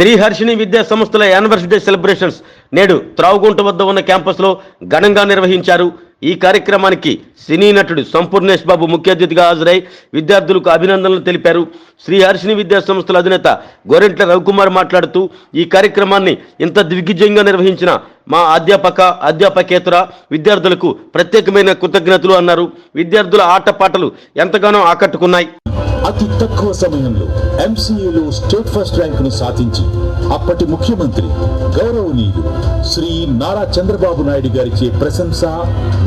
శ్రీహర్షిణి విద్యా సంస్థల anniversary celebrations నేడు త్రావుగుంట వద్ద ఉన్న క్యాంపస్లో ఘనంగా నిర్వహించారు. ఈ కార్యక్రమానికి సినీ నటుడు సంపూర్ణేష్ బాబు ముఖ్య అతిథిగా హాజరై విద్యార్థులకు అభినందనలు తెలిపారు. శ్రీహర్షిణి విద్యా సంస్థల అధినేత గోరెంట్ల రవికుమార్ మాట్లాడుతూ ఈ కార్యక్రమాన్ని ఇంత దిగ్విజయంగా నిర్వహించిన మా అధ్యాపక అధ్యాపకేతర విద్యార్థులకు ప్రత్యేకమైన కృతజ్ఞతలు అన్నారు. విద్యార్థుల ఆటపాటలు ఎంతగానో ఆకట్టుకున్నాయి. అతి తక్కువ సమయంలో ఎంసీఏలో స్టేట్ ఫస్ట్ ర్యాంకును సాధించి అప్పటి ముఖ్యమంత్రి గౌరవనీయులు శ్రీ నారా చంద్రబాబు నాయుడు గారిచే ప్రశంస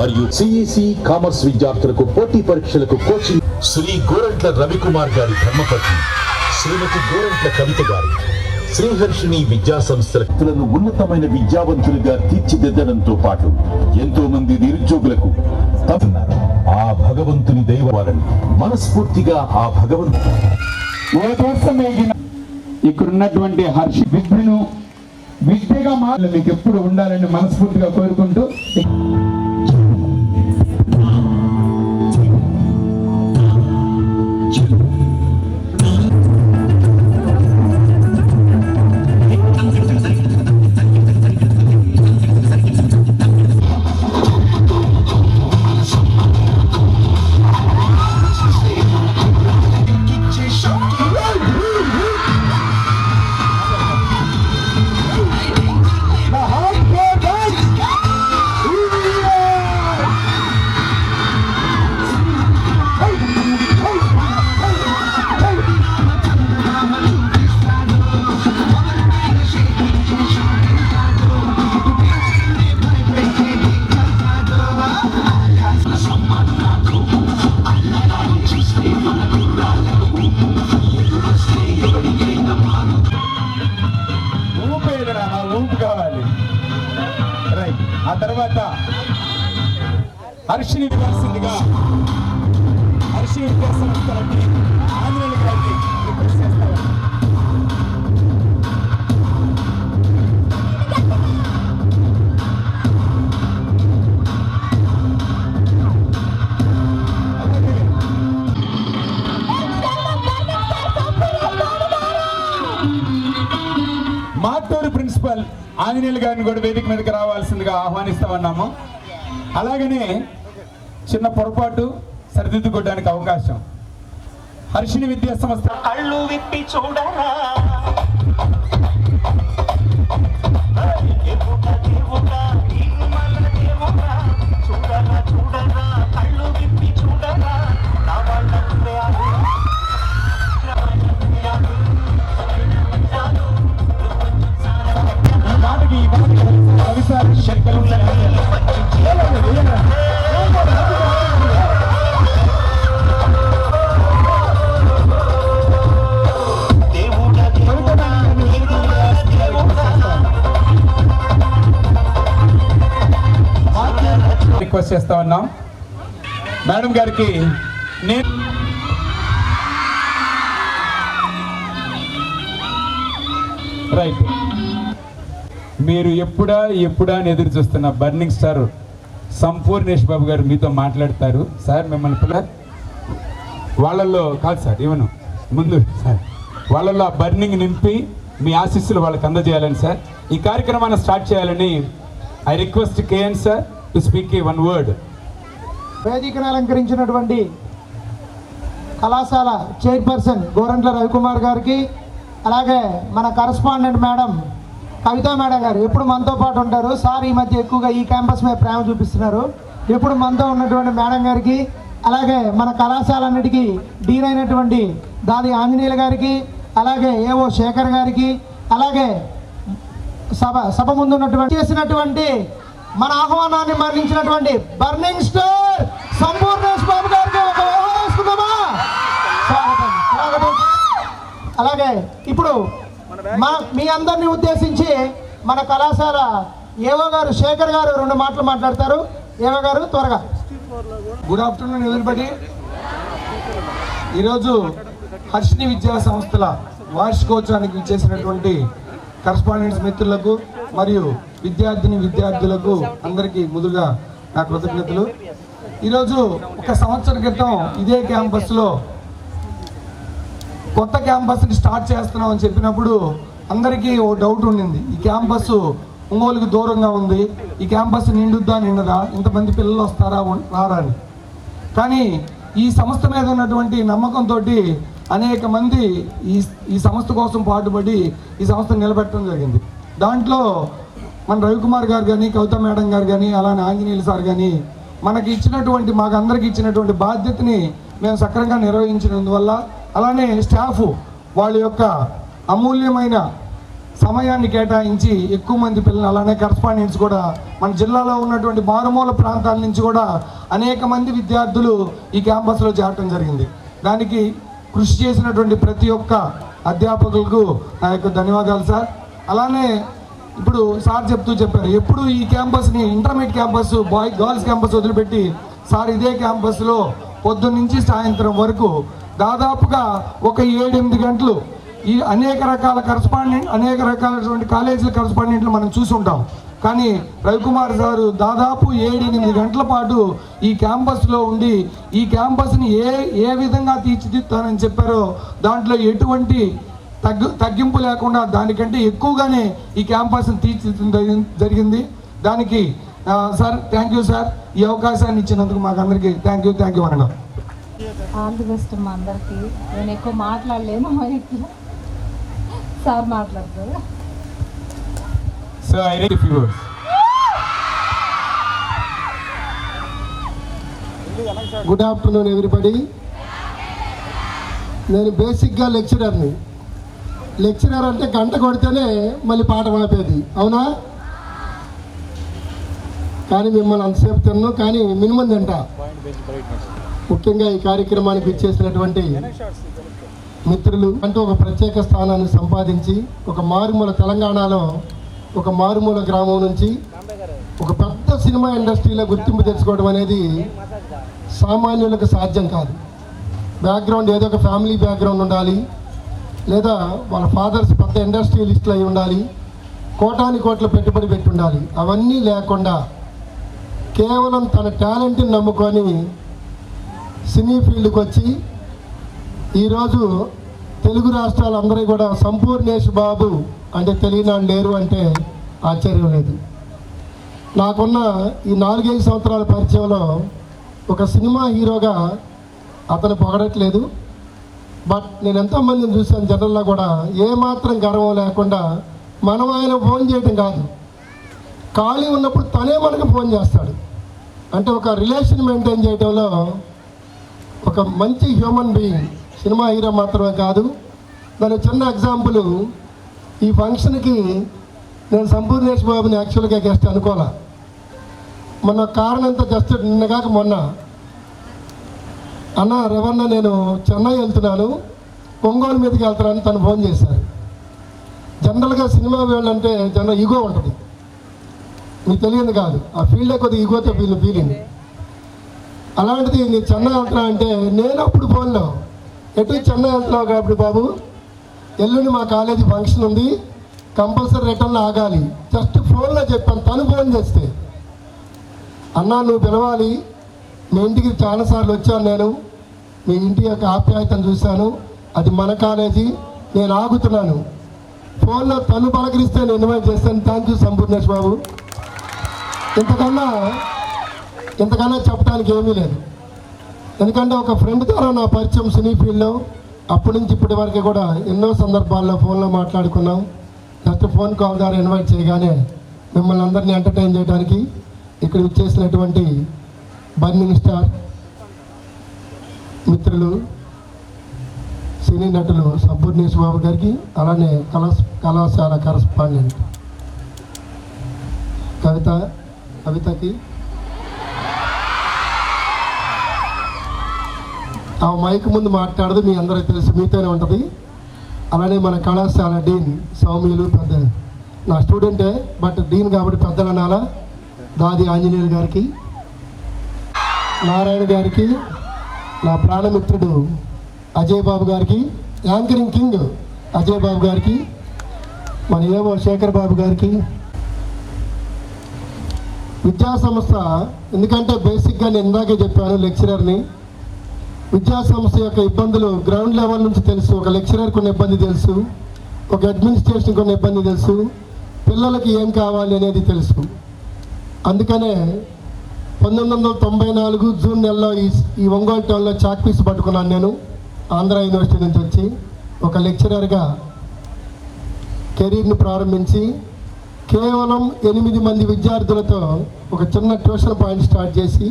మరియు సిఈసి కామర్స్ విద్యార్థులకు పోటీ పరీక్షలకు కోచింగ్. శ్రీ గోరంట్ల రవికుమార్ గారి ధర్మపత్ని శ్రీమతి గోరంట్ల కవిత గారు. శ్రీహర్షిణి విద్యా సంస్థలను ఉన్నతమైన విద్యావంతులుగా తీర్చిదిద్దడంతో పాటు ఎంతో మంది నిరుద్యోగులకు ఆ భగవంతుని దైవాలని మనస్ఫూర్తిగా ఆ భగవంతు ఇక్కడున్నటువంటి హర్షి విద్యను విద్యగా మాటలు మీకు ఎప్పుడు ఉండాలని మనస్ఫూర్తిగా కోరుకుంటూ ఊపు కావాలి. రైట్ ఆ తర్వాత హర్షిని ఇవ్వాల్సిందిగా హర్షిని విద్యా సంస్థలకి ఆంజనేయులు గారిని ఆంజనేయులు గారిని కూడా వేదిక మీదకి రావాల్సిందిగా ఆహ్వానిస్తామన్నాము. అలాగనే చిన్న పొరపాటు సరిదిద్దుకోవడానికి అవకాశం. హర్షిని విద్యా సంస్థ కళ్ళు విప్పి చూడరా. రిక్వెస్ట్ చేస్తా ఉన్నాం. మేడం గారికి నేను రైట్. మీరు ఎప్పుడా ఎప్పుడా అని ఎదురు చూస్తున్న బర్నింగ్ స్టార్ సంపూర్ణేష్ బాబు గారు మీతో మాట్లాడతారు. సార్ మిమ్మల్ని పిల్ల వాళ్ళల్లో కాదు సార్ ఇవను ముందు సార్ వాళ్ళల్లో ఆ బర్నింగ్ నింపి మీ ఆశీస్సులు వాళ్ళకి అందజేయాలని సార్. ఈ కార్యక్రమాన్ని స్టార్ట్ చేయాలని I request KN sir to speak a one word వేదికను అలంకరించినటువంటి కళాశాల చైర్పర్సన్ గోరంట్ల రవికుమార్ గారికి అలాగే మన కరస్పాండెంట్ మేడం కవితా మేడం గారు ఎప్పుడు మనతో పాటు ఉంటారు. సార్ ఈ మధ్య ఎక్కువగా ఈ క్యాంపస్ మీద ప్రేమ చూపిస్తున్నారు. ఎప్పుడు మనతో ఉన్నటువంటి మేడం గారికి అలాగే మన కళాశాల అన్నిటికీ డీన్ అయినటువంటి దాది ఆంజనేయుల గారికి అలాగే ఏవో శేఖర్ గారికి అలాగే సభ సభ ముందు ఉన్నటువంటి చేసినటువంటి మన ఆహ్వానాన్ని మరణించినటువంటి బర్నింగ్ స్టార్ సంపూర్ణేష్ బాబు గారికి ఒక స్వాగతం. అలాగే ఇప్పుడు మన మీ అందరిని ఉద్దేశించి మన కళాశాల ఏవో గారు శేఖర్ గారు రెండు మాటలు మాట్లాడతారు. ఏవో గారు త్వరగా. గుడ్ ఆఫ్టర్నూన్ ఎవరిబడి ఈరోజు హర్షిని విద్యా సంస్థల వార్షికోత్సవానికి ఇచ్చేసినటువంటి కరస్పాండెంట్స్ మిత్రులకు మరియు విద్యార్థిని విద్యార్థులకు అందరికీ ముందుగా నా కృతజ్ఞతలు. ఈరోజు ఒక సంవత్సరం క్రితం ఇదే క్యాంపస్లో కొత్త క్యాంపస్ని స్టార్ట్ చేస్తున్నామని చెప్పినప్పుడు అందరికీ ఓ డౌట్ ఉండింది. ఈ క్యాంపస్ ఒంగోలుకి దూరంగా ఉంది. ఈ క్యాంపస్ నిండుద్దా నిండదా? ఇంతమంది పిల్లలు వస్తారా రారా అని. కానీ ఈ సంస్థ మీద ఉన్నటువంటి నమ్మకంతో అనేక మంది ఈ ఈ సంస్థ కోసం పాటుపడి ఈ సంస్థ నిలబెట్టడం జరిగింది. దాంట్లో మన రవికుమార్ గారు కానీ కవిత మేడం గారు కానీ అలానే ఆంజనేయులు సార్ కానీ మనకి ఇచ్చినటువంటి మాకు అందరికి ఇచ్చినటువంటి బాధ్యతని మేము సక్రమంగా నిర్వహించినందువల్ల అలానే స్టాఫ్ వాళ్ళ యొక్క అమూల్యమైన సమయాన్ని కేటాయించి ఎక్కువ మంది పిల్లలు అలానే కరస్పాండెంట్స్ కూడా మన జిల్లాలో ఉన్నటువంటి మారుమూల ప్రాంతాల నుంచి కూడా అనేక మంది విద్యార్థులు ఈ క్యాంపస్లో చేరటం జరిగింది. దానికి కృషి చేసినటువంటి ప్రతి ఒక్క అధ్యాపకులకు నా యొక్క ధన్యవాదాలు సార్. అలానే ఇప్పుడు సార్ చెప్తూ చెప్పారు ఎప్పుడు ఈ క్యాంపస్ని intermediate campus boy girls campus వదిలిపెట్టి సార్ ఇదే క్యాంపస్లో పొద్దున్న నుంచి సాయంత్రం వరకు దాదాపుగా ఒక ఏడెనిమిది గంటలు ఈ అనేక రకాల కరస్పాండెంట్ అనేక రకాలైనటువంటి కాలేజీల కరస్పాండెంట్లు మనం చూసుంటాం. కానీ రవికుమార్ గారు దాదాపు ఏడెనిమిది గంటల పాటు ఈ క్యాంపస్లో ఉండి ఈ క్యాంపస్ని ఏ ఏ విధంగా తీర్చిదిద్దానని చెప్పారో దాంట్లో ఎటువంటి తగ్గు తగ్గింపు లేకుండా దానికంటే ఎక్కువగానే ఈ క్యాంపస్ని తీర్చిదిద్దడం జరిగింది. దానికి సార్ థ్యాంక్ యూ సార్. ఈ అవకాశాన్ని ఇచ్చినందుకు మాకు అందరికీ థ్యాంక్ యూ థ్యాంక్ యూ అన్న ఆల్ ది బెస్ట్ మా అందరికి. నేను ఎక్కువ మాట్లాడలేను సార్ మాట్లాడతారు? So I rate few words good afternoon everybody నేను బేసిక్గా లెక్చరర్ని లెక్చరర్ అంటే గంట కొడితేనే మళ్ళీ పాట ఆపేది. అవునా? కానీ మిమ్మల్ని అంతసేపు తిన్ను కానీ మినిమం తింట. ముఖ్యంగా ఈ కార్యక్రమానికి ఇచ్చేసినటువంటి మిత్రులు అంటూ ఒక ప్రత్యేక స్థానాన్ని సంపాదించి ఒక మారుమూల తెలంగాణలో ఒక మారుమూల గ్రామం నుంచి ఒక పెద్ద సినిమా ఇండస్ట్రీలో గుర్తింపు తెచ్చుకోవడం అనేది సామాన్యులకు సాధ్యం కాదు. బ్యాక్గ్రౌండ్ ఏదో ఒక ఫ్యామిలీ బ్యాక్గ్రౌండ్ ఉండాలి. లేదా వాళ్ళ ఫాదర్స్ పెద్ద ఇండస్ట్రియలిస్టులు అయి ఉండాలి కోటాని కోట్ల పెట్టుబడి పెట్టి ఉండాలి అవన్నీ లేకుండా కేవలం తన టాలెంట్ని నమ్ముకొని సినీ ఫీల్డ్కి వచ్చి ఈరోజు తెలుగు రాష్ట్రాలందరూ కూడా సంపూర్ణేష్ బాబు అంటే తెలియని వాళ్ళు లేరు అంటే ఆశ్చర్యం లేదు. నాకున్న ఈ నాలుగైదు సంవత్సరాల పరిచయంలో ఒక సినిమా హీరోగా అతను పొగడట్లేదు. బట్ నేను ఎంతోమందిని చూశాను జనరల్లో కూడా. ఏమాత్రం గర్వం లేకుండా మనం ఆయన ఫోన్ చేయటం కాదు. ఖాళీ ఉన్నప్పుడు తనే మనకు ఫోన్ చేస్తాడు. అంటే ఒక రిలేషన్ మెయింటైన్ చేయడంలో ఒక మంచి హ్యూమన్ బీయింగ్ సినిమా హీరో మాత్రమే కాదు. దాని చిన్న ఎగ్జాంపుల్ ఈ ఫంక్షన్కి నేను సంపూర్ణేష్ బాబుని యాక్చువల్గా గెస్ట్ అనుకోలే మొన్న కారణంతో జస్ట్ నిన్నగాక మొన్న అన్న రవణ నేను చెన్నై వెళ్తున్నాను. ఒంగోలు మీదకి వెళ్తున్నాను తను ఫోన్ చేశారు. జనరల్గా సినిమా వెళ్ళంటే జనరల్ ఈగో ఉంటుంది. మీకు తెలియదు కాదు. ఆ ఫీల్డే కొద్దిగా ఈగోతో ఫీల్ ఫీలింగ్ అలాంటిది నేను చెన్నై వెళ్తున్నా అంటే నేను అప్పుడు ఫోన్లో ఎటు చెన్నై వెళ్తున్నావు కాబట్టి బాబు? ఎల్లుండి మా కాలేజీ ఫంక్షన్ ఉంది. కంపల్సరీ రిటర్న్ ఆగాలి. జస్ట్ ఫోన్లో చెప్పాను. తను ఫోన్ చేస్తే అన్నా నువ్వు పిలవాలి. మీ ఇంటికి చాలాసార్లు వచ్చాను నేను? మీ ఇంటి యొక్క ఆప్యాయతను చూశాను. అది మన కాలేజీ నేను ఆగుతున్నాను. ఫోన్లో తను పలకరిస్తే నేను ఇన్వైట్ చేస్తాను? Thank you Sampoornesh Babu. ఇంతకన్నా ఇంతకన్నా చెప్పడానికి ఏమీ లేదు. ఎందుకంటే ఒక ఫ్రెండ్ ద్వారా నా పరిచయం సినీ ఫీల్డ్లో అప్పటి నుంచి ఇప్పటి వరకు కూడా ఎన్నో సందర్భాల్లో ఫోన్లో మాట్లాడుకున్నాం. జస్ట్ ఫోన్ కాల్ ద్వారా ఇన్వైట్ చేయగానే మిమ్మల్ని అందరినీ ఎంటర్టైన్ చేయడానికి ఇక్కడ ఇచ్చేసినటువంటి బన్ మినిస్టర్ మిత్రులు సినీ నటులు సంపూర్ణేష్ బాబు గారికి అలానే కళా కళాశాల కరస్పాండెంట్ కవిత కవితకి. ఆ మైక్ ముందు మాట్లాడదు మీ అందరికీ తెలుసు మీతోనే ఉంటుంది. అలానే మన కళాశాల డీన్ సౌమ్యులు పెద్ద నా స్టూడెంటే బట్ డీన్ కాబట్టి పెద్దలు అనాలా దాది ఆంజనేయులు గారికి. నారాయణ గారికి నా ప్రాణమిత్రుడు అజయ్ బాబు గారికి యాంకరింగ్ కింగ్ అజయ్ బాబు గారికి మన ఏవో శేఖర్ బాబు గారికి విద్యా సంస్థ ఎందుకంటే బేసిక్గా నేను ఇందాకే చెప్పాను లెక్చరర్ని విద్యా సంస్థ యొక్క ఇబ్బందులు గ్రౌండ్ లెవెల్ నుంచి తెలుసు ఒక లెక్చరర్ కొన్ని ఇబ్బంది తెలుసు ఒక అడ్మినిస్ట్రేషన్ కొన్ని ఇబ్బంది తెలుసు పిల్లలకి ఏం కావాలి అనేది తెలుసు. అందుకనే పంతొమ్మిది వందల తొంభై నాలుగు జూన్ నెలలో ఈ ఈ ఒంగోలు టౌన్లో చాక్ పీస్ పట్టుకున్నాను నేను ఆంధ్ర యూనివర్సిటీ నుంచి వచ్చి ఒక లెక్చరర్గా కెరీర్ని ప్రారంభించి కేవలం ఎనిమిది మంది విద్యార్థులతో ఒక చిన్న ట్యూషన్ పాయింట్ స్టార్ట్ చేసి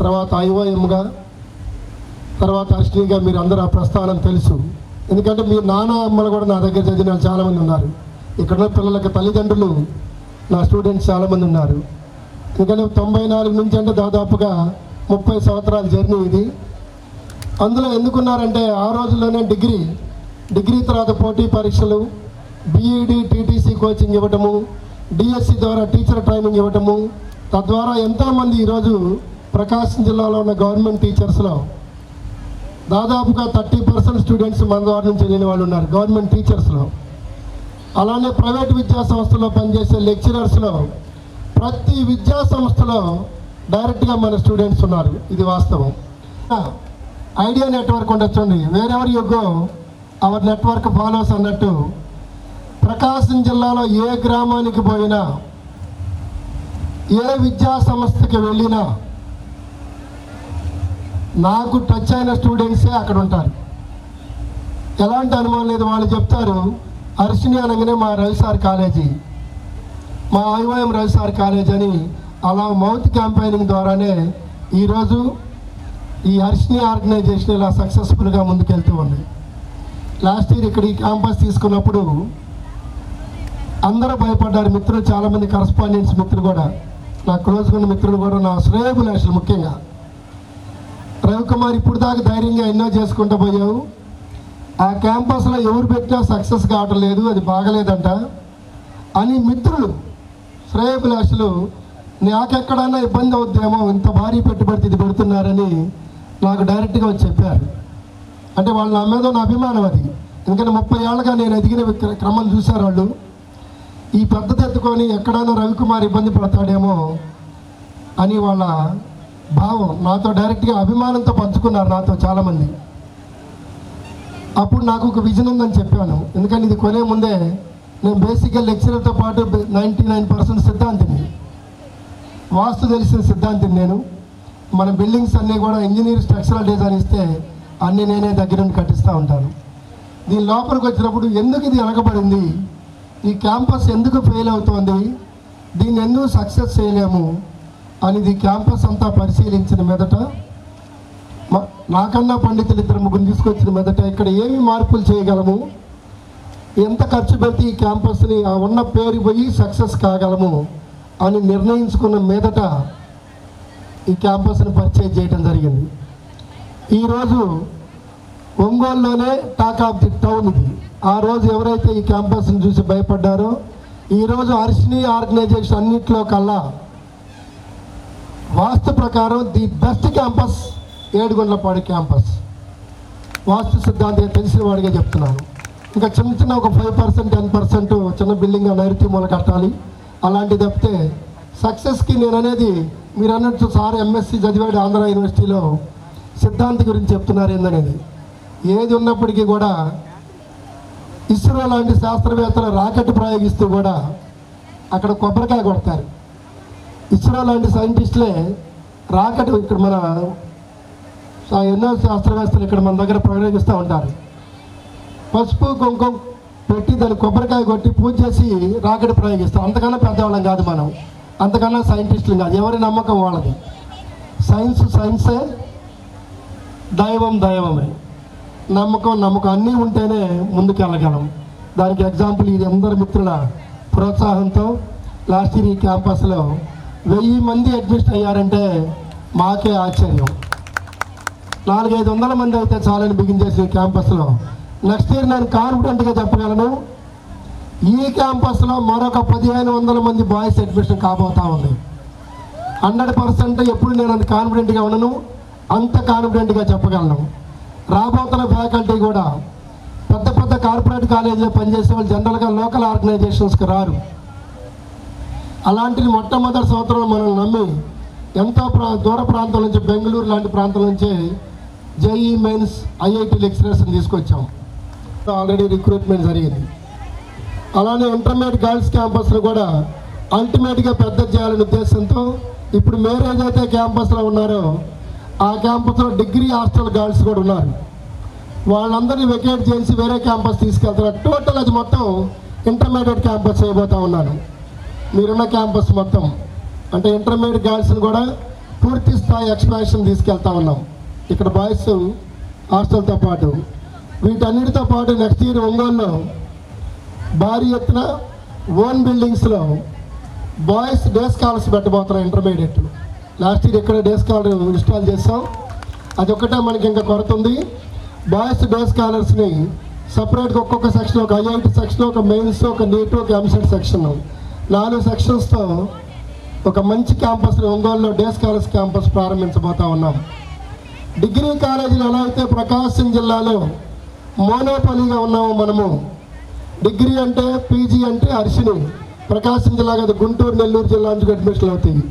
తర్వాత ఐఓఎంగా తర్వాత అశ్వినిగా మీరు అందరూ ఆ ప్రస్థానం తెలుసు. ఎందుకంటే మీ నాన్న అమ్మలు కూడా నా దగ్గర చదివిన చాలామంది ఉన్నారు. ఇక్కడ పిల్లలకు పిల్లలకి తల్లిదండ్రులు నా స్టూడెంట్స్ చాలామంది ఉన్నారు. ఎందుకంటే తొంభై నాలుగు నుంచి అంటే దాదాపుగా ముప్పై సంవత్సరాల జర్నీ ఇది. అందులో ఎందుకున్నారంటే ఆ రోజుల్లోనే డిగ్రీ డిగ్రీ తర్వాత పోటీ పరీక్షలు బీఈడి టీటీసీ కోచింగ్ ఇవ్వటము డిఎస్సి ద్వారా టీచర్ ట్రైనింగ్ ఇవ్వటము తద్వారా ఎంతోమంది ఈరోజు ప్రకాశం జిల్లాలో ఉన్న గవర్నమెంట్ టీచర్స్లో దాదాపుగా థర్టీ పర్సెంట్ స్టూడెంట్స్ మన ద్వారా నుంచి వెళ్ళిన వాళ్ళు ఉన్నారు గవర్నమెంట్ టీచర్స్లో. అలానే ప్రైవేట్ విద్యా సంస్థలో పనిచేసే లెక్చరర్స్లో ప్రతి విద్యా సంస్థలో డైరెక్ట్గా మన స్టూడెంట్స్ ఉన్నారు. ఇది వాస్తవం. ఐడియా నెట్వర్క్ ఉండొచ్చండి wherever you go our network follows అన్నట్టు ప్రకాశం జిల్లాలో ఏ గ్రామానికి పోయినా ఏ విద్యా సంస్థకి వెళ్ళినా నాకు టచ్ అయిన స్టూడెంట్సే అక్కడ ఉంటారు. ఎలాంటి అనుమానం లేదు. వాళ్ళు చెప్తారు హర్షిని అనగానే మా రవిసార్ కాలేజీ. మా ఆన్వాయం రాజు సార్ కాలేజ్ అని అలా మౌత్ క్యాంపెయినింగ్ ద్వారానే ఈరోజు ఈ హర్షిని ఆర్గనైజేషన్ ఇలా సక్సెస్ఫుల్గా ముందుకెళ్తూ ఉంది. లాస్ట్ ఇయర్ ఇక్కడ ఈ క్యాంపస్ తీసుకున్నప్పుడు అందరూ భయపడ్డారు. మిత్రులు చాలామంది కరస్పాండెంట్స్ మిత్రులు కూడా నా క్లోజ్ ఉన్న మిత్రులు కూడా నా శ్రేయభిలాషులు ముఖ్యంగా. రవికుమార్ ఇప్పుడు దాకా ధైర్యంగా ఎన్నో చేసుకుంటూ పోయావు. ఆ క్యాంపస్లో ఎవరు పెట్టినా సక్సెస్ కావటం లేదు అది బాగలేదంట అని మిత్రులు శ్రేయభిలాషులు నాకెక్కడన్నా ఇబ్బంది అవుద్దేమో ఇంత భారీ పెట్టుబడి ఇది పెడుతున్నారని నాకు డైరెక్ట్గా వచ్చి చెప్పారు. అంటే వాళ్ళు నా మీద ఉన్న అభిమానం అది. ఎందుకంటే ముప్పై ఏళ్ళగా నేను ఎదిగిన క్రమం చూశారు వాళ్ళు. ఈ పద్ధతి ఎత్తుకొని ఎక్కడైనా రవికుమార్ ఇబ్బంది పడతాడేమో అని వాళ్ళ భావం నాతో డైరెక్ట్గా అభిమానంతో పంచుకున్నారు నాతో చాలామంది. అప్పుడు నాకు ఒక విజన్ ఉందని చెప్పాను. ఎందుకంటే ఇది కొనే ముందే నేను బేసిక్గా లెక్చరర్తో పాటు నైంటీ నైన్ పర్సెంట్ సిద్ధాంతిని. వాస్తు తెలిసిన సిద్ధాంతిని నేను. మన బిల్డింగ్స్ అన్నీ కూడా ఇంజనీర్ స్ట్రక్చరల్ డిజైన్ ఇస్తే అన్నీ నేనే దగ్గర నుండి కట్టిస్తూ ఉంటాను. దీని లోపలికి వచ్చినప్పుడు ఎందుకు ఇది వెనకబడింది? ఈ క్యాంపస్ ఎందుకు ఫెయిల్ అవుతోంది? దీన్ని ఎందుకు సక్సెస్ చేయలేము? అనేది క్యాంపస్ అంతా పరిశీలించిన మీదట నాకన్నా పండితులు ఇద్దరు ముగ్గురు తీసుకొచ్చిన మీదట ఇక్కడ ఏమి మార్పులు చేయగలము? ఎంత ఖర్చు పెడితే ఈ క్యాంపస్ని ఆ ఉన్న పేరు పోయి సక్సెస్ కాగలము అని నిర్ణయించుకున్న మీదట ఈ క్యాంపస్ని పర్చేజ్ చేయడం జరిగింది. ఈరోజు ఒంగోలులోనే టాక్ ఆఫ్ ది టౌన్ ఇది. ఆ రోజు ఎవరైతే ఈ క్యాంపస్ని చూసి భయపడ్డారో ఈరోజు హర్షిని ఆర్గనైజేషన్ అన్నింటిలో కల్లా వాస్తు ప్రకారం the best campus Edugondalapadu campus. వాస్తు సిద్ధాంతం తెలిసిన వాడిగా చెప్తున్నాను. ఇంకా చిన్న చిన్న ఒక ఫైవ్ పర్సెంట్ టెన్ పర్సెంట్ చిన్న బిల్డింగ్ నైరుతి మూల కట్టాలి. అలాంటి తప్పితే సక్సెస్కి నేను అనేది మీరు అన్నట్టు సార్ ఎంఎస్సి చదివాడు ఆంధ్ర యూనివర్సిటీలో సిద్ధాంతి గురించి చెప్తున్నారు ఏందనేది. ఏది ఉన్నప్పటికీ కూడా ఇస్రో లాంటి శాస్త్రవేత్తలు రాకెట్ ప్రయోగిస్తూ కూడా అక్కడ కొబ్బరికాయ కొడతారు. ఇస్రో లాంటి సైంటిస్టులే రాకెట్ ఇక్కడ మన ఎన్నో శాస్త్రవేత్తలు ఇక్కడ మన దగ్గర ప్రయోగిస్తూ ఉంటారు. పసుపు కుంకుమ పెట్టి దాన్ని కొబ్బరికాయ కొట్టి పూజ చేసి రాకెట్ ప్రయోగిస్తాం. అంతకన్నా పెద్దవాళ్ళం కాదు మనం. అంతకన్నా సైంటిస్టులు కాదు. ఎవరి నమ్మకం వాళ్ళది? సైన్స్ సైన్సే దైవం దైవమే. నమ్మకం నమ్మకం అన్నీ ఉంటేనే ముందుకు వెళ్ళగలం దానికి ఎగ్జాంపుల్ ఇది. అందరి మిత్రుల ప్రోత్సాహంతో లాస్ట్ ఇయర్ ఈ క్యాంపస్లో వెయ్యి మంది అడ్మిషన్ అయ్యారంటే మాకే ఆశ్చర్యం. నాలుగైదు వందల మంది అయితే చాలని బిగించేసిన చేసిన క్యాంపస్లో నెక్స్ట్ ఇయర్ నేను కాన్ఫిడెంట్గా చెప్పగలను. ఈ క్యాంపస్లో మరొక పదిహేను వందల మంది బాయ్స్ అడ్మిషన్ కాబోతా ఉంది. హండ్రెడ్ పర్సెంట్ ఎప్పుడు నేను కాన్ఫిడెంట్గా ఉన్నాను? అంత కాన్ఫిడెంట్గా చెప్పగలను. రాబోతున్న ఫ్యాకల్టీ కూడా పెద్ద పెద్ద కార్పొరేట్ కాలేజీలో పనిచేసే వాళ్ళు జనరల్గా లోకల్ ఆర్గనైజేషన్స్కి రారు. అలాంటిది మొట్టమొదటి సంవత్సరం మనం నమ్మి ఎంతో ప్రా దూర ప్రాంతం నుంచి బెంగళూరు లాంటి ప్రాంతం నుంచి జేఈ మెయిన్స్ ఐఐటి లెక్చరర్స్ని తీసుకొచ్చాం. ఆల్రెడీ రిక్రూట్మెంట్ జరిగింది. అలానే ఇంటర్మీడియట్ గర్ల్స్ క్యాంపస్ను కూడా అల్టిమేట్గా పెద్ద చేయాలనే ఉద్దేశంతో ఇప్పుడు మీరు ఏదైతే క్యాంపస్లో ఉన్నారో ఆ క్యాంపస్లో డిగ్రీ హాస్టల్ గర్ల్స్ కూడా ఉన్నారు. వాళ్ళందరినీ వెకేట్ చేసి వేరే క్యాంపస్ తీసుకెళ్తున్నారు టోటల్ అది మొత్తం ఇంటర్మీడియట్ క్యాంపస్ చేయబోతా ఉన్నాను. మీరున్న క్యాంపస్ మొత్తం. అంటే ఇంటర్మీడియట్ గర్ల్స్ని కూడా పూర్తి స్థాయి ఎక్స్పాన్షన్ తీసుకెళ్తా ఉన్నాం. ఇక్కడ బాయ్స్ హాస్టల్తో పాటు. వీటన్నిటితో పాటు నెక్స్ట్ ఇయర్ ఒంగోలులో భారీ ఎత్తున ఓన్ బిల్డింగ్స్లో బాయ్స్ డే స్కాలర్స్ పెట్టబోతున్నాం ఇంటర్మీడియట్. లాస్ట్ ఇయర్ ఇక్కడ డే స్కాలర్ ఇన్స్టాల్ చేస్తాం అది ఒక్కటే మనకి ఇంకా కొరత ఉంది. బాయ్స్ డే స్కాలర్స్ని సపరేట్గా ఒక్కొక్క సెక్షన్ ఒక ఐఐటి సెక్షన్ ఒక మెయిన్స్ ఒక నీట్ ఒక ఎంసెట్ సెక్షన్ నాలుగు సెక్షన్స్తో ఒక మంచి క్యాంపస్ ఒంగోలులో డే స్కాలర్స్ క్యాంపస్ ప్రారంభించబోతా ఉన్నాం. డిగ్రీ కాలేజీలు ఎలా అయితే ప్రకాశం జిల్లాలో మోనోపలిగా ఉన్నాము మనము. డిగ్రీ అంటే పీజీ అంటే అరిసిని ప్రకాశం జిల్లా కదా గుంటూరు నెల్లూరు జిల్లా నుంచి అడ్మిషన్లు అవుతాయి.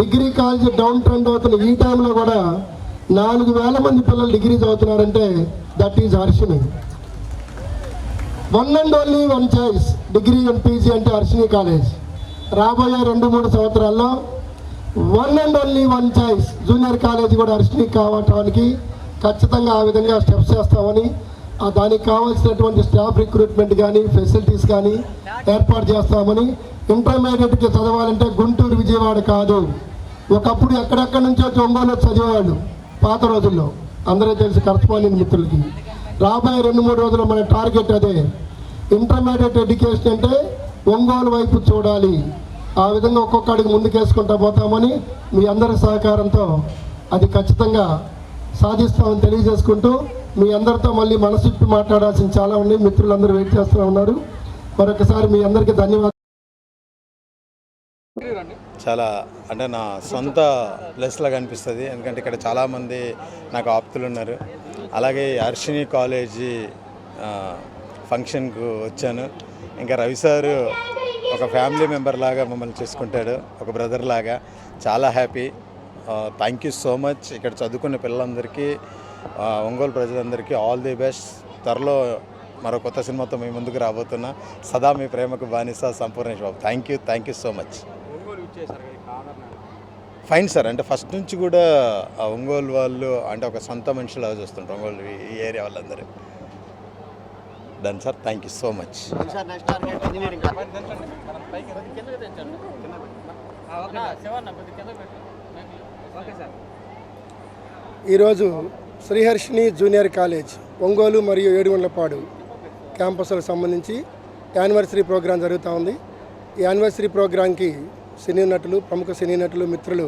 డిగ్రీ కాలేజీ డౌన్ ట్రెండ్ అవుతున్న ఈ టైంలో కూడా నాలుగు వేల మంది పిల్లలు degree చదువుతున్నారంటే that is Harshini one and only one choice degree and PG అంటే అర్షిని కాలేజ్. రాబోయే రెండు మూడు సంవత్సరాల్లో one and only one choice junior college కూడా అర్షిని కావటానికి ఖచ్చితంగా ఆ విధంగా స్టెప్స్ చేస్తామని దానికి కావాల్సినటువంటి స్టాఫ్ రిక్రూట్మెంట్ కానీ ఫెసిలిటీస్ కానీ ఏర్పాటు చేస్తామని ఇంటర్మీడియట్కి చదవాలంటే గుంటూరు విజయవాడ కాదు. ఒకప్పుడు ఎక్కడెక్కడి నుంచో ఒంగోలు చదివేవాళ్ళు పాత రోజుల్లో. అందరూ తెలిసి కరస్పాండింగ్ మిత్రులకి. రాబోయే రెండు మూడు రోజుల్లో మన టార్గెట్ అదే. ఇంటర్మీడియట్ ఎడ్యుకేషన్ అంటే ఒంగోలు వైపు చూడాలి. ఆ విధంగా ఒక్కొక్క అడుగు ముందుకేసుకుంటా పోతామని మీ అందరి సహకారంతో అది ఖచ్చితంగా సాధిస్తామని తెలియజేసుకుంటూ మీ అందరితో మళ్ళీ మనసిప్పి మాట్లాడాల్సిన చాలా ఉన్నాయి. మిత్రులందరూ వెయిట్ చేస్తూ ఉన్నారు. మరొకసారి మీ అందరికీ ధన్యవాదాలు. చాలా అంటే నా సొంత ప్లేస్ లాగా అనిపిస్తుంది. ఎందుకంటే ఇక్కడ చాలామంది నాకు ఆప్తులు ఉన్నారు. అలాగే అర్షిని కాలేజీ ఫంక్షన్కు వచ్చాను. ఇంకా రవి సారు ఒక ఫ్యామిలీ మెంబర్ లాగా మమ్మల్ని చూసుకుంటాడు. ఒక బ్రదర్ లాగా. చాలా happy. Thank you so much. ఇక్కడ చదువుకున్న పిల్లలందరికీ ఒంగోలు ప్రజలందరికీ ఆల్ ది బెస్ట్. త్వరలో మరో కొత్త సినిమాతో మీ ముందుకు రాబోతున్నా సదా మీ ప్రేమకు బానిస Sampoornesh Babu. Thank you thank you so much fine sir అంటే ఫస్ట్ నుంచి కూడా ఆ ఒంగోలు వాళ్ళు అంటే ఒక సొంత మనుషులా చూస్తుంటారు ఒంగోలు ఈ- ఈ ఏరియా వాళ్ళందరూ done sir thank you so much ఈరోజు శ్రీహర్షిని జూనియర్ కాలేజ్ ఒంగోలు మరియు ఏడుగుండ్లపాడు క్యాంపస్లకు సంబంధించి యానివర్సరీ ప్రోగ్రాం జరుగుతూ ఉంది. ఈ యానివర్సరీ ప్రోగ్రాంకి సినీ నటులు ప్రముఖ సినీ నటులు మిత్రులు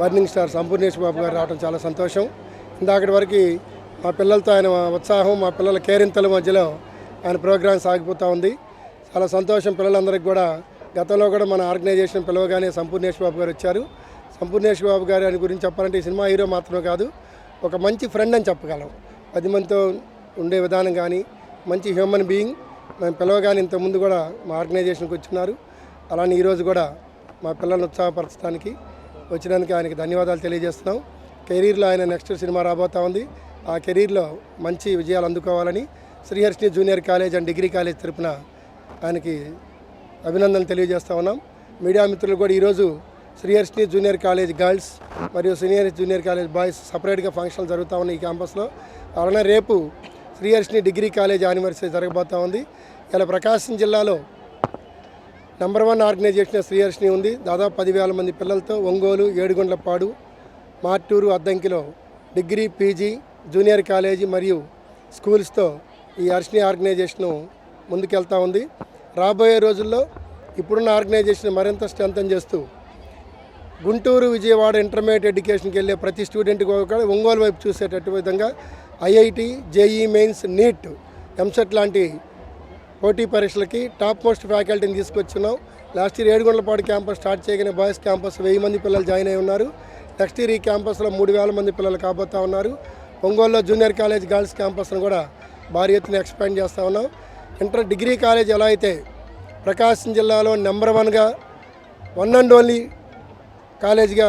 బర్నింగ్ స్టార్ సంపూర్ణేష్ బాబు గారు రావడం చాలా సంతోషం. ఇందాకటి వరకు మా పిల్లలతో ఆయన ఉత్సాహం మా పిల్లల కేరింతల మధ్యలో ఆయన ప్రోగ్రాం సాగిపోతూ ఉంది. చాలా సంతోషం పిల్లలందరికీ కూడా. గతంలో కూడా మన ఆర్గనైజేషన్ పిలవగానే సంపూర్ణేష్ బాబు గారు వచ్చారు. సంపూర్ణేష్ బాబు గారు ఆయన గురించి చెప్పాలంటే ఈ సినిమా హీరో మాత్రమే కాదు. ఒక మంచి ఫ్రెండ్ అని చెప్పగలం. పది మందితో ఉండే విధానం కానీ మంచి హ్యూమన్ బీయింగ్ మేము పిలవగానే ఇంతకుముందు కూడా మా ఆర్గనైజేషన్కి వచ్చినారు. అలానే ఈరోజు కూడా మా పిల్లల్ని ఉత్సాహపరచడానికి వచ్చినందుకు ఆయనకి ధన్యవాదాలు తెలియజేస్తున్నాం. కెరీర్లో ఆయన నెక్స్ట్ సినిమా రాబోతా ఉంది. ఆ కెరీర్లో మంచి విజయాలు అందుకోవాలని Sriharshini junior college and degree college తరపున ఆయనకి అభినందనలు తెలియజేస్తా ఉన్నాం. మీడియా మిత్రులు కూడా ఈరోజు శ్రీహర్షిని జూనియర్ కాలేజ్ గర్ల్స్ మరియు సీనియర్ జూనియర్ కాలేజ్ బాయ్స్ సపరేట్గా ఫంక్షన్లు జరుగుతూ ఉన్నాయి ఈ క్యాంపస్లో. అలానే రేపు శ్రీహర్షిని డిగ్రీ కాలేజ్ యానివర్సరీ జరగబోతా ఉంది. ఇలా ప్రకాశం జిల్లాలో నెంబర్ వన్ ఆర్గనైజేషన్ శ్రీహర్షిని ఉంది. దాదాపు పదివేల మంది పిల్లలతో ఒంగోలు ఏడుగుండ్లపాడు మార్టూరు అద్దంకిలో డిగ్రీ పీజీ జూనియర్ కాలేజీ మరియు స్కూల్స్తో ఈ హర్షిని ఆర్గనైజేషను ముందుకెళ్తా ఉంది. రాబోయే రోజుల్లో ఇప్పుడున్న ఆర్గనైజేషన్ మరింత స్ట్రెంథన్ చేస్తూ గుంటూరు విజయవాడ ఇంటర్మీడియట్ ఎడ్యుకేషన్కి వెళ్ళే ప్రతి స్టూడెంట్ కూడా ఒంగోలు వైపు చూసేటట్టు విధంగా IIT JEE mains NEET EAMCET లాంటి పోటీ పరీక్షలకి టాప్ మోస్ట్ ఫ్యాకల్టీని తీసుకొచ్చున్నాం. Last year Edugondalapadu campus start చేయగానే బాయ్స్ క్యాంపస్ వెయ్యి మంది పిల్లలు జాయిన్ అయి ఉన్నారు. నెక్స్ట్ ఇయర్ ఈ క్యాంపస్లో మూడు వేల మంది పిల్లలు కాబోతా ఉన్నారు. ఒంగోలులో జూనియర్ కాలేజ్ గర్ల్స్ క్యాంపస్ను కూడా భారీ ఎత్తున ఎక్స్పాండ్ చేస్తూ ఉన్నాం. ఇంటర్ డిగ్రీ కాలేజ్ ఎలా అయితే ప్రకాశం జిల్లాలో నెంబర్ వన్గా వన్ అండ్ ఓన్లీ కాలేజ్గా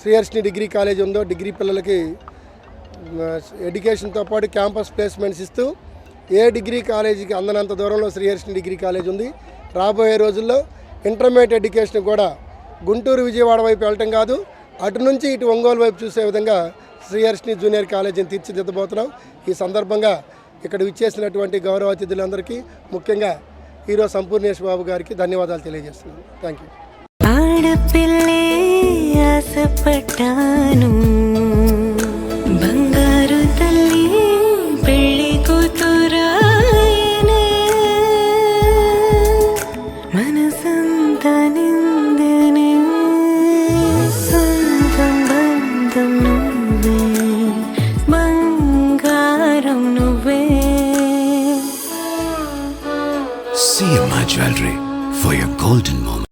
శ్రీహర్షిని డిగ్రీ కాలేజ్ ఉందో డిగ్రీ పిల్లలకి ఎడ్యుకేషన్తో పాటు క్యాంపస్ ప్లేస్మెంట్స్ ఇస్తూ ఏ డిగ్రీ కాలేజీకి అందనంత దూరంలో శ్రీహర్షిని డిగ్రీ కాలేజ్ ఉంది రాబోయే రోజుల్లో ఇంటర్మీడియట్ ఎడ్యుకేషన్ కూడా గుంటూరు విజయవాడ వైపు వెళ్ళటం కాదు అటు నుంచి ఇటు ఒంగోలు వైపు చూసే విధంగా శ్రీహర్షిని జూనియర్ కాలేజీని తీర్చిదిద్దబోతున్నాం. ఈ సందర్భంగా ఇక్కడ విచ్చేసినటువంటి గౌరవ అతిథులందరికీ ముఖ్యంగా హీరో సంపూర్ణేష్ బాబు గారికి ధన్యవాదాలు తెలియజేస్తున్నాను. థ్యాంక్ యూ ఆశపడ్డాను. బంగారు తల్లి పెళ్ళి కూతురాయనే. మనసంతా నిందనే. సొంతం బంధం నువ్వే. బంగారం నువ్వే. CMI Jewelry for your golden moment.